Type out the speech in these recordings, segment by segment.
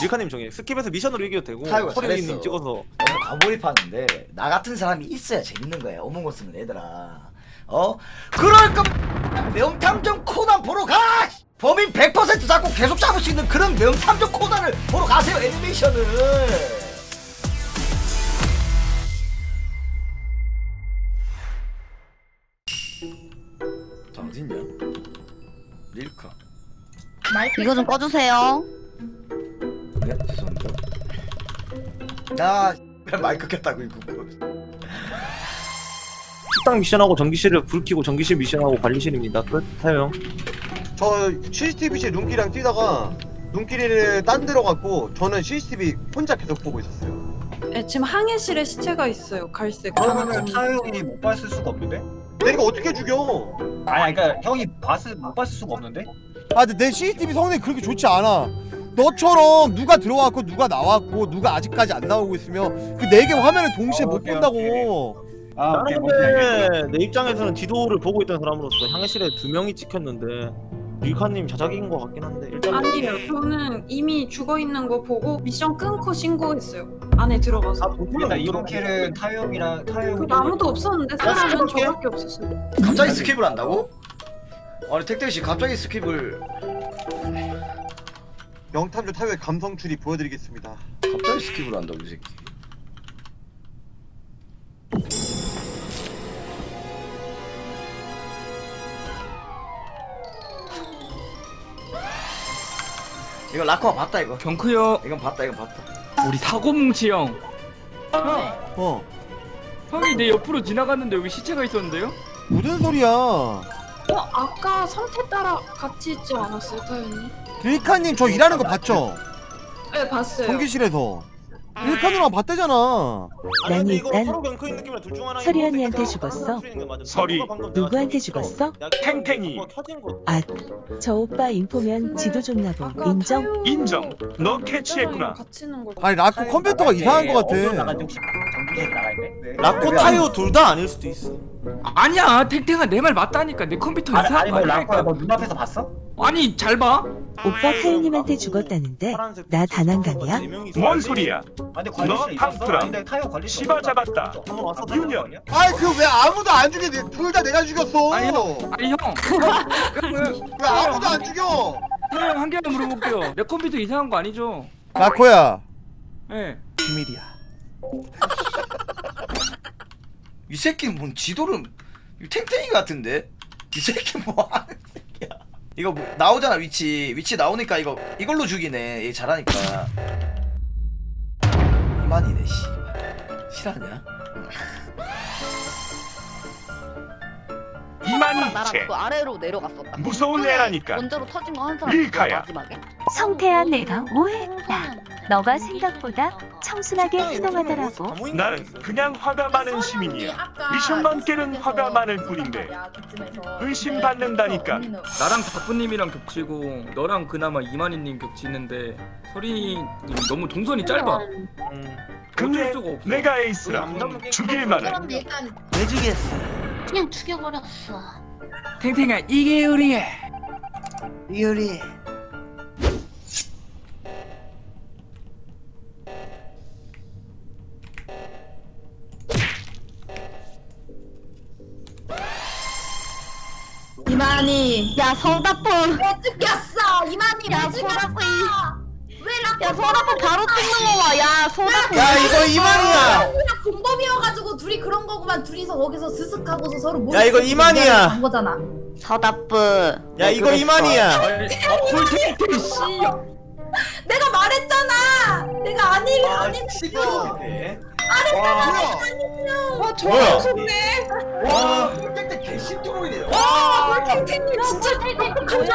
밀카님 정해 스킵해서 미션으로 이겨도 되고 서류님 잘했어. 찍어서 너무 과몰입하는데 나 같은 사람이 있어야 재밌는 거야 어몽어 쓰는 애들아 어? 그럴 거면 명탐정 코난 보러 가! 범인 100% 잡고 계속 잡을 수 있는 그런 명탐정 코난을 보러 가세요 애니메이션을 자 어딨냐? 릴카 이거 좀 꺼주세요. 네 죄송합니다 야 마이크 켰다고 이거 식당 미션하고 전기실을 불 켜고 전기실 미션하고 관리실입니다 끝 타요 형저 CCTV실 눈길이랑 뛰다가 눈길이를 딴 데로 갔고 저는 CCTV 혼자 계속 보고 있었어요. 네, 지금 항해실에 시체가 있어요. 갈색. 그러면은 강아지. 타요 형이 못 봤을 수가 없는데? 내가 어떻게 죽여? 아니 그러니까 형이 봤을 못 봤을 수가 없는데? 아 근데 내 CCTV 성능이 그렇게 좋지 않아 너처럼 누가 들어왔고 누가 나왔고 누가 아직까지 안 나오고 있으면 그 네 개 화면을 동시에 어, 못 오케이, 본다고 아 오케이 나는 뭔지 알겠어. 근데 내 입장에서는 지도를 보고 있던 사람으로서 향해실에 두 명이 찍혔는데 밀카님 자작인 것 같긴 한데 일단 아니에요. 저는 이미 죽어 있는 거 보고 미션 끊고 신고했어요. 안에 들어가서. 아 일단 못 이번. 킬은 타요 형이랑 타요 그 아무도 없었는데 사람은 스킵할게. 저밖에 없었어요. 갑자기 스킵을 한다고? 아니 택택 씨 갑자기 스킵을 명탐정 타요의 감성 추리 보여드리겠습니다. 갑자기 스킵을 한다고 이 새끼. 이거 라코가 봤다 이거. 경크 형. 이건 봤다 이건 봤다. 우리 사고뭉치 형. 어. 형이 내 옆으로 지나갔는데 여기 시체가 있었는데요? 무슨 소리야? 어, 아까 상태 따라 같이 있지 않았어요, 타연이? 릴카님 저 일하는 거 봤죠? 네, 봤어요. 전기실에서 릴카 누나 봤대잖아 아니, 난 이거 일단 서리 언니한테 죽었어. 서리, 누구한테 죽었어? 탱탱이. 거. 아, 저 오빠 인포면 지도 줬나 보. 아까 인정? 타요 인정. 너그 캐치했구나. 걸 아니 라코 컴퓨터가 이상한 거 같아 있네? 라코 타요 둘다 아닐 수도 있어. 아니야 탱탱아 내 말 맞다니까 내 컴퓨터 아니 이상한 아니 거뭐 아니라니까 라코야 너 눈앞에서 봤어? 아니 잘봐 오빠 타요님한테 죽었다는데 나네 단한강이야? 있어. 뭔 소리야? 아니 너 있었어? 아니 근데 관리실 씨바 잡았다. 유년. 아이 그 왜 아무도 안 죽여? 둘 다 내가 죽였어. 아니 형 아니 형왜 아무도 안 죽여? 형한 개만 물어볼게요 내 컴퓨터 이상한 거 아니죠? 라코야 예 비밀이야 이 새끼 뭔 지도를 이 탱탱이 같은데 이 새끼 뭐 하는 새끼야 이거 뭐 나오잖아 위치 위치 나오니까 이거 이걸로 죽이네 얘 잘하니까 이만이네 씨 실하냐 이만희 나랑 채. 그 아래로 내려갔었다. 무서운 애라니까. 원자로 터진 거 한 사람. 릴카야. 마지막에. 성태야 내가 오해했다. 너가 생각보다 청순하게 행동하더라고. 나는 그냥 화가 많은 시민이야. 미션만 깨는 화가 많을 뿐인데 의심받는다니까. 나랑 다프님이랑 겹치고 너랑 그나마 이만희님 겹치는데 서리님 너무 동선이 짧아 음. 근데 어쩔 수가 없어. 내가 에이스라 죽일 만해. 일단 왜 죽였어 그냥 죽여버렸어. 탱탱아 이게 우리의 이효리 서다폰. 왜 찍혔어? 이만희 야 왜 찍혔어? 서다폰. 왜 라코 야 서다폰 바로 찍는 거 봐. 야 이거 이만이야 공범이어가지고 둘이 그런 거구만 둘이서 거기서 스슥하고서 서로 뭐 야, 이거 이만희야. 한 거잖아. 서다폰. 야 이거 이만이야 꿀탱탱 씨 내가 말했잖아. 내가 아니 아 니 뭐야? 뭐야 와 탱탱 개심트로이네요. 와, 탱탱님 진짜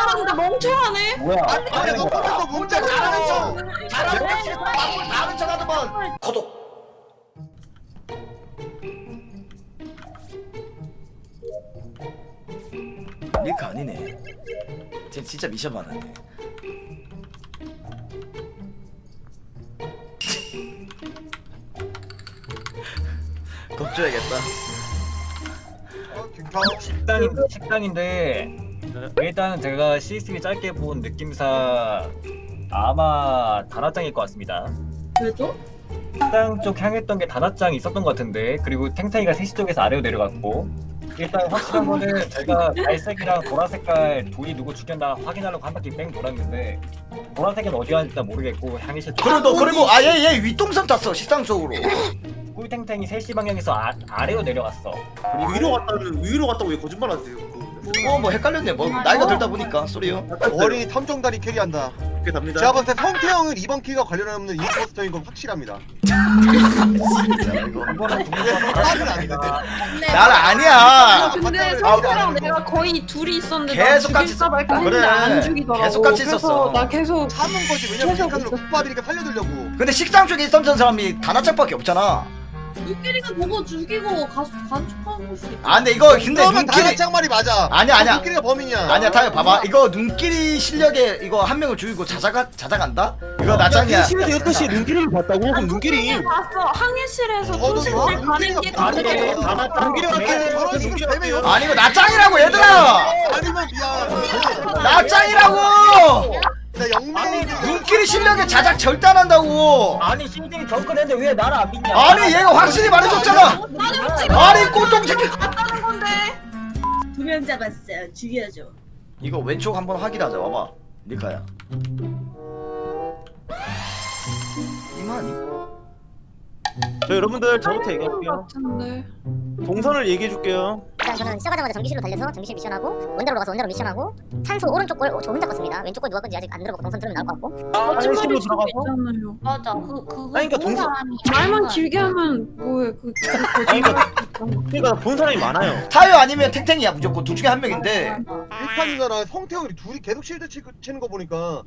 알았는데 멍청하네. 뭐야? 아니 아니 너 혼자서 문자 잘하는 척. 잘하는 척 잘하는 척 하더만. 구독 릴카 아니네. 쟤 진짜 미션 많았네 겁줘야겠다 김타호 식당인 식당인데 일단은 제가 CCTV 짧게 본 느낌상 아마 단화장일 것 같습니다. 왜죠? 식당 쪽 향했던 게 단화장이 있었던 것 같은데 그리고 탱탱이가 3시 쪽에서 아래로 내려갔고 일단 확실한 거는 제가 갈색이랑 보라색깔 둘이 누구 죽였나 확인하려고 한 바퀴 뺑 돌았는데 보라색은 어디 갔는지 일단 모르겠고 향이실 쪽 그리고 너 그리고 아얘얘 윗동선 탔어 식당 쪽으로 꿀탱탱이 3시 방향에서 아, 아래로 내려갔어. 위로 갔다는 위로 갔다고 왜 거짓말 하세요? 어 뭐 헷갈렸네. 뭐 나이가 들다 보니까. 소리요. 어린이 탐정단이 캐리한다. 그렇게 답니다. 제가 봤을 때 성태형은 이번 키가 관련 없는 임포스터인 건 확실합니다. 이거는 아니야. 근데 아, 성태랑 아, 내가 거의 둘이 있었는데 계속 나 같이 죽일까 말까 그래. 했는데 안 죽이더라고. 계속 같이 그래서 있었어. 나 계속 참은 거지. 왜냐면 빈칸으로 국 받으니까 살려주려고. 근데 식당 쪽에 있었던 사람이 단아짝밖에 없잖아 눈길이가 보고 죽이고 가서 간축하고 싶아 근데 이거 근데 그러면 눈길이 단화장 말이 맞아. 아니야, 아니야. 눈길이가 범인이야. 아니야 타요 봐봐 이거 눈길이 실력에 이거 한 명을 죽이고 자자가 자자간다? 이거 나 짱이야 실에서 12시에 눈길이를 봤다고? 그럼 눈길이 봤어 항해실에서 저도 뭐 가는 게 눈길이가 눈길이 봤어. 눈길이 어떻게 저런 식으로 뱀에 여- 아니 이거 나 짱이라고 얘들아 아니면 미안. 나 짱이라고 나 영맹이 눈길이 실력에 자작 절대 안 한다고 아니 신딩이 접근했는데 왜 나를 안 믿냐 아니 얘가 확실히 말해줬잖아 아니 꼴통 새끼 두명 잡았어요. 죽여줘. 이거 왼쪽 한번 확인하자 와봐 니카야 이만이? 저 여러분들 저부터 얘기할게요. 같은데 동선을 얘기해 줄게요. 일단 저는 시작하자마자 전기실로 달려서 전기실 미션하고 원자로 가서 원자로 미션하고 찬소 오른쪽 골저 혼자 껐습니다. 왼쪽 골 누가 건지 아직 안 들어보고 동선 들으면 나올 것 같고. 화장실로 들어가서 있잖아요. 맞아. 그 그거 아니, 그러니까 동서- 말만 길게 하면 뭐해 그, 그 아니, 그러니까 그러니까 본 사람이 많아요. 타요 아니면 탱탱이야 무조건 둘 중에 한 명인데 일판이잖아. 성태형이 둘이 계속 실드 치, 치는 거 보니까.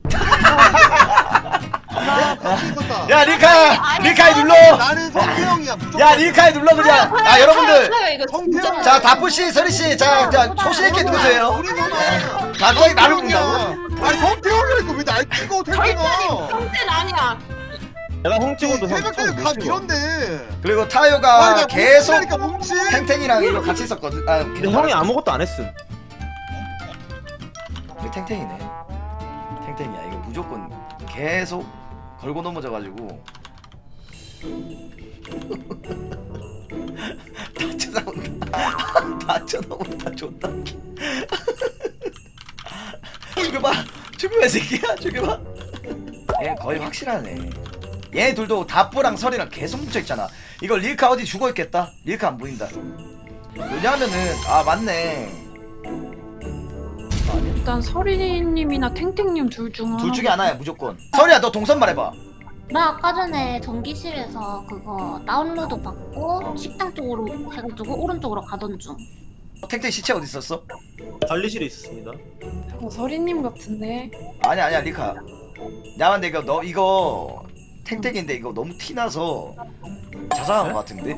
내가 같이 있었다. 야 리카야 리카이 눌러 나는 성태형이야. 무조건. 야 리카이 눌러 그냥 아 여러분들 성태형. 자 다프씨 서리씨 자 자 소신있게 누구세요 우리 누나. 갑자기 나를. 본다고? 아니 성태형이라니까 왜 날 찍어 태형아. 성태는 아니야 내가 홍치고도 새벽까지 다 밀었네. 그리고 아니, 타요가 나 계속 뭉치라니까, 뭉치. 탱탱이랑 이거 같이 있었거든. 아 근데 형이 아무것도 안 했음. 이거 탱탱이네. 탱탱이야. 이거 무조건 계속 걸고 넘어져가지고. 다 쳐다본다. 다 쳐다본다. 존나 웃기 죽여봐. 죽여봐 이 새끼야. 죽여봐. 얘 거의 확실하네 얘 둘도 다뿌랑 설이랑 계속 뭉쳐있잖아. 이거 릴카 어디 죽어있겠다? 릴카 안 보인다. 왜냐하면은 아 맞네. 일단 서리님이나 탱탱님 둘 중 하나 둘 중에 하나야 무조건. 설이야 너 동선 말해봐. 나 아까 전에 전기실에서 그거 다운로드 받고 식당 쪽으로 해가지고 오른쪽으로 가던 중. 탱탱 시체 어디 있었어? 관리실에 있었습니다. 어, 서리님 같은데. 아니야 아니야 리카. 야 근데 이거 너 이거 탱탱인데 이거 너무 티나서 자상한 것 같은데?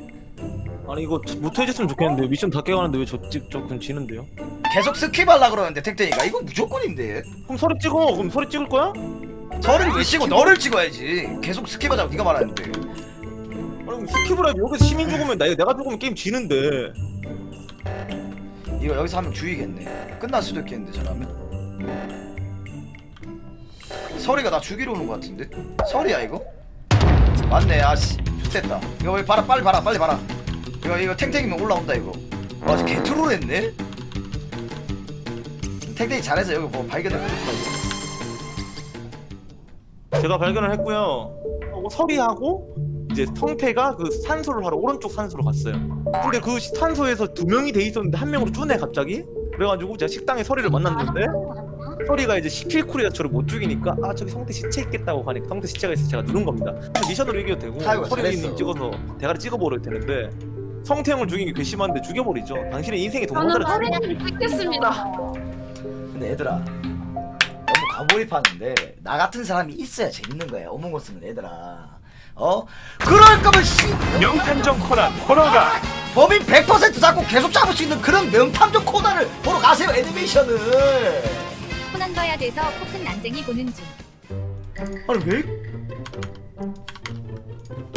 아니 이거 못 해줬으면 좋겠는데 미션 다 깨가는데 왜저 찍죠? 그럼 지는데요? 계속 스킵하려 그러는데 탱탱이가 이거 무조건인데 그럼 소리 찍어. 그럼 소리 찍을 거야? 저를 왜 찍어 너를 찍어야지 계속 스킵하자고 네가 말하는데 아니 그럼 스킵을 해야지. 여기서 시민 죽으면 나 내가 죽으면 게임 지는데. 이거 여기서 하면 주의겠네 끝날 수도 있겠는데 저라면 설이가 나 죽이러 오는 것 같은데? 설이야 이거? 맞네 아씨 좋됐다 이거 왜 봐라 빨리 봐라 빨리 봐라 이거 이거 탱탱이면 올라온다 이거 와 개트롤 했네? 탱탱이 잘해서 여기 뭐 발견을 못했다 이거 제가 발견을 했고요. 어, 서리하고 이제 성태가 그 산소를 하러 오른쪽 산소로 갔어요. 근데 그 산소에서 두 명이 돼 있었는데 한 명으로 쪼네 갑자기. 그래가지고 제가 식당에 서리를 만났는데 서리가 이제 저를 못 죽이니까 아 저기 성태 시체 있겠다고 하니까 성태 시체가 있어 서 제가 누른 겁니다. 미션으로 이겨도 되고 서리님 잘했어. 찍어서 대가리 찍어버려도 되는데 성태 형을 죽인 게 괘씸한데 죽여버리죠. 당신의 인생의 저는 동반자를 죽인 서리님 찍겠습니다 근데 얘들아 너무 과몰입하는데 나 같은 사람이 있어야 재밌는 거야 어몽어스는 얘들아 어? 그럴 거면 씨 명탐정 코난 호러가 법인 100% 잡고 계속 잡을 수 있는 그런 명탐정 코너를 보러 가세요 애니메이션을 찍어야 돼서 코큰 난쟁이 보는 중. 아니 왜?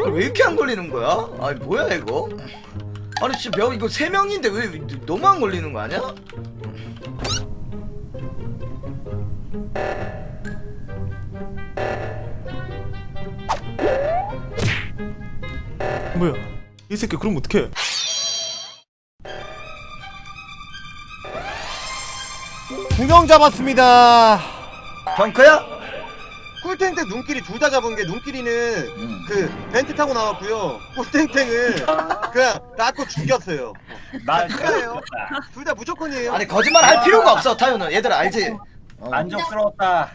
아, 왜 이렇게 안 걸리는 거야? 아니 뭐야 이거? 아니 진짜 명 이거 세 명인데 왜 너무 안 걸리는 거 아니야? 뭐야? 이 새끼 그럼 어떡해? 두 명 잡았습니다. 경크야? 꿀탱탱 눈길이 둘 다 잡은 게 눈길이는 음. 그 벤트 타고 나왔고요. 꿀탱탱은 그냥 낳고 죽였어요. 나 그래요. 둘 다 무조건이에요. 아니 거짓말 할 필요가 없어 타요는 얘들아 알지? 어. 만족스러웠다.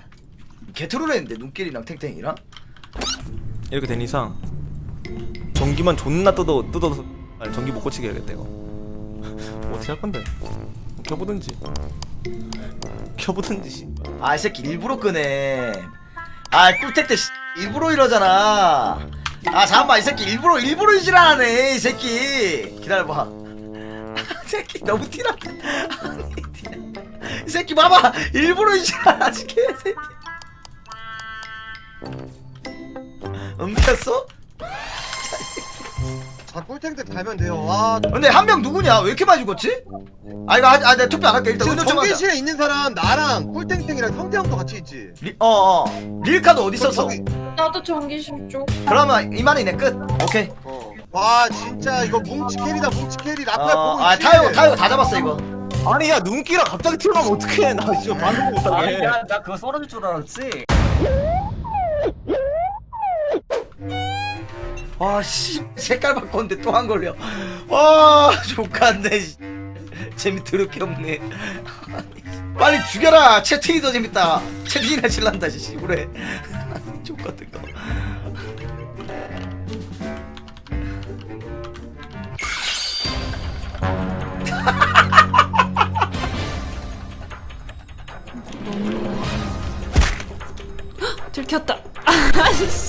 개트롤 했는데 눈길이랑 탱탱이랑 이렇게 된 이상 전기만 존나 뜯어 뜯어서 전기 못 고치게 해야겠다 이거 어떻게 할 건데 켜보든지 켜보든지 씨. 아이 새끼 일부러 끄네. 아 꿀탱탱 씨, 일부러 이러잖아. 아 잠깐만 이 새끼 일부러 일부러 이질하네 이 새끼. 기다려봐. 이 새끼 너무 티났다 아니, 티- 이 새끼 봐봐. 일부러 이질하지 개새끼. 엉켰어? 자 꿀탱탱 달면 돼요. 와. 근데 한 명 누구냐 왜 이렇게 많이 죽었지? 아 이거 아, 아 내가 투표 안 할게 일단 지금 은호 좀 하자 전기실에 있는 사람 나랑 꿀탱탱이랑 성태형도 같이 있지. 리, 어어 릴카도 어디 있었어? 거기- 나도 전기실 쪽. 그러면 이만이네 끝 오케이 어. 와 진짜 이거 뭉치 캐리다 뭉치 캐리 라팔 어, 보고 아 있지. 타요 타요 다 잡았어 이거 아니 야 눈기라 갑자기 튀어나오면 어떡해 나 진짜 반응 못하게 야, 나 그거 썰어줄 줄 알았지. 와 씨 색깔 바꿨는데 또한 걸려 와 씨. 재미 더럽게 없네 빨리 죽여라 채팅이 더 재밌다 채팅이나 칠란다 씨 그래 족같은 거 들켰다. 아씨.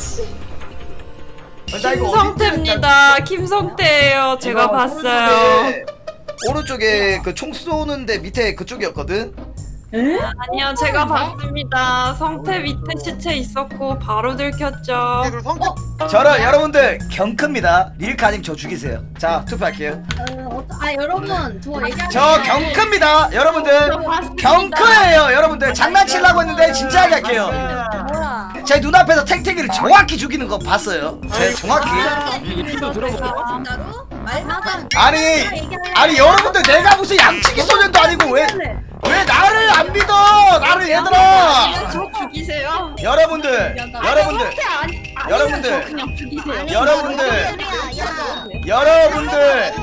나 이거 김성태입니다. 김성태예요. 제가 봤어요. 오른쪽에, 오른쪽에 그 총 쏘는데 밑에 그쪽이었거든 아니요, 제가 봤습니다. 성태 밑에 시체 있었고 바로 들켰죠. 그리고 성태. 저는 여러분들 경크입니다. 릴카님 저 죽이세요. 자 투표할게요. 아 여러분 저 얘기하는 저 경크입니다. 여러분들 경크예요 여러분들. 장난치려고 했는데 진지하게 할게요. 뭐야? 제 눈앞에서 탱탱이를 정확히 죽이는 거 봤어요. 제 정확히. 들어보고 진짜로? 말만 아니 아니 여러분들 내가 무슨 양치기 소년도 아니고 왜 왜 나를 안 믿어 나를 얘들아 저 죽이세요. 여러분들 여러분들 아니, 아니, 여러분들. 저 그냥 죽이세요. 여러분들 여러분들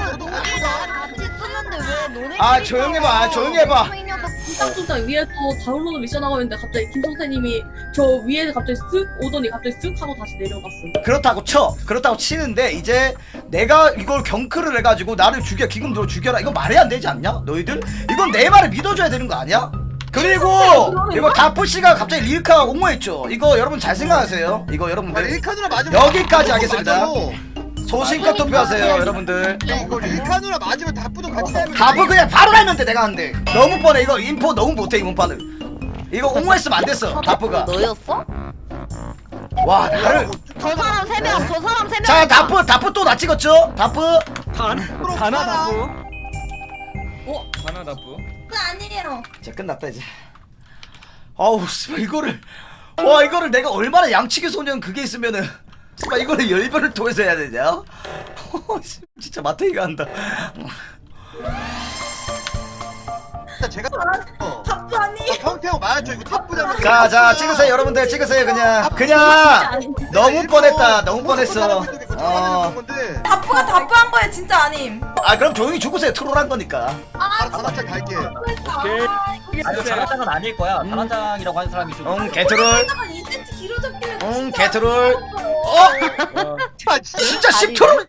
아 조용히 해봐 조용히 해봐 깜짝깜짝 위에 또 다운로드 미션 하고 있는데 갑자기 김성태님이 저 위에 갑자기 쓱 오더니 갑자기 쓱 하고 다시 내려갔어. 그렇다고 쳐. 그렇다고 치는데 이제 내가 이걸 경크를 해가지고 나를 죽여 기금도로 죽여라. 이거 말이 안 되지 않냐? 너희들? 이건 내 말을 믿어줘야 되는 거 아니야? 그리고 이거 다프씨가 갑자기 리카 옹호했죠. 이거 여러분 잘 생각하세요. 이거 아, 여러분들 릴카 누나 맞으면 여기까지 다 하겠습니다. 맞아. 소신껏 투표하세요 여러분들. 이거 릴카 누나 맞으면 다뿌도 같이 달면 답은 그냥 바로 달면 돼 내가 한대 너무 뻔해. 이거 인포 너무 못해 이번 판은. 이거 옹호했으면 안 됐어 다프가. 너였어? 와 나를. 저 사람 세 명, 저 사람 세 명. 자 다프 다프 또 나 찍었죠? 다프? 가나다부 가나다부 그 아니에요. 자 끝났다 이제. 아우 씨발 이거를. 와 이거를 내가 얼마나 양치기 소년 그게 있으면은 씨발 이거를 열변을 통해서 해야 되냐? 어, 씨, 진짜 마태이가 한다. 제가 어. 답도 아니. 성태형 맞았죠 이거 타뿌 잡는 자자 찍으세요 여러분들. 찍으세요 그냥. 그냥 너무 뻔했다. 너무 뻔했어. 어. 답부가 답부한 거예요 진짜 아님. 아 그럼 조용히 죽으세요. 트롤한 거니까. 아 다나짝 갈게. 아니 단화장은 아닐 거야. 단화장이라고 하는 사람이 좀. 응 개트롤. 잠깐 2cm 길어졌길래 응, 진짜 개트롤. 어? 아, 진짜? 진짜 10초롤.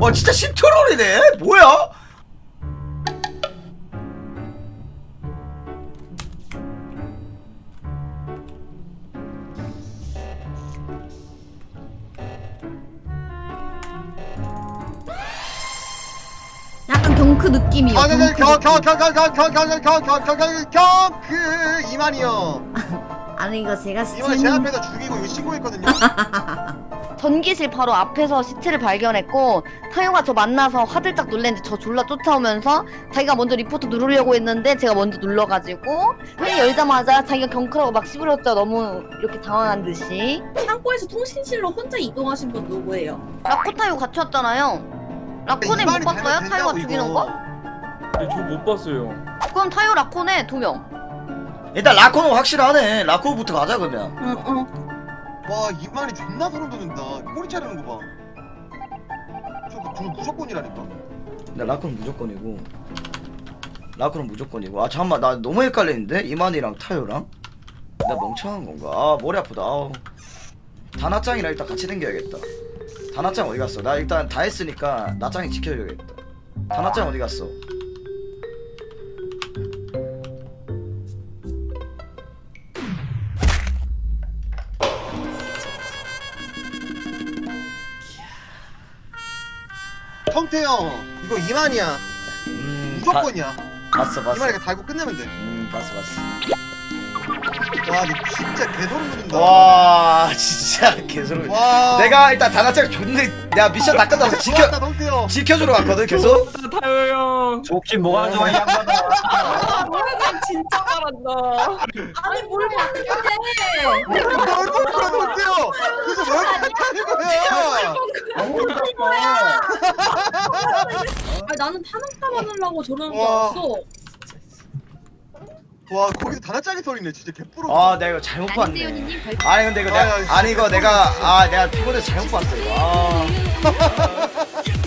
어, 진짜 10초롤이네. 뭐야? 약간 경크 느낌이요. 경크 경크경크경크경크경크경크경크 이만이요. 아니 이거 제가 이만 제 앞에서 죽이고 이거 신고했거든요 전기실 바로 앞에서 시체를 발견했고 타요가 저 만나서 화들짝 놀랬는데 저 졸라 쫓아오면서 자기가 먼저 리포트 누르려고 했는데 제가 먼저 눌러가지고 회의 열자마자 자기가 경크라고 막 씹으렸죠 너무 이렇게 당황한 듯이 창고에서 통신실로 혼자 이동하신 분 누구예요? 라코 타요 같이 왔잖아요 라코네 못 봤어요? 타요가 죽이는 거? 네, 저못 봤어요. 그럼 타요 라코네 두명 일단 라코는 확실하네. 라코부터 가자 그러면. 응응. 와 이만이 존나 소름 돋는다. 꼬리 자르는 거 봐. 저거 저거 무조건이라니까? 근데 라코는 무조건이고. 라코는 무조건이고. 아 잠깐만. 나 너무 헷갈리는데? 이만이랑 타요랑? 나 멍청한 건가? 아 머리 아프다. 아우. 다나짱이랑 일단 같이 댕겨야겠다. 다나짱 어디 갔어? 나 일단 다 했으니까 나짱이 지켜줘야겠다. 다나짱 어디 갔어 성태 형 이거 이만이야. 음 무조건이야. 가- 봤어 봤어. 이만이가 달고 끝내면 돼와 음 봤어 봤어. 근데 진짜 개소름 돋는다. 와 진짜 개소름 와. 내가 일단 다나짱 존내 내가 미션 다 끝나서 지켜 좋았다 지켜주러 갔거든 계속. 타요 형. 좋긴 뭐가 좋아. 이 양반아. 아, 진짜 잘한다. 아니 뭘 봤는데? 뭘 그렇게 성태 형 그래서 왜 그렇게 하는 거야 아니 나는 타능타 받으려고 저러는 줄 와. 알았어. 와 거기서 다나짱이 소리네. 진짜 개뿌러 아 내가 이거 잘못 봤네. 아니 근데 이거 내가 아니 이거 내가 아 내가 피곤해서 잘못 봤어 이거. 아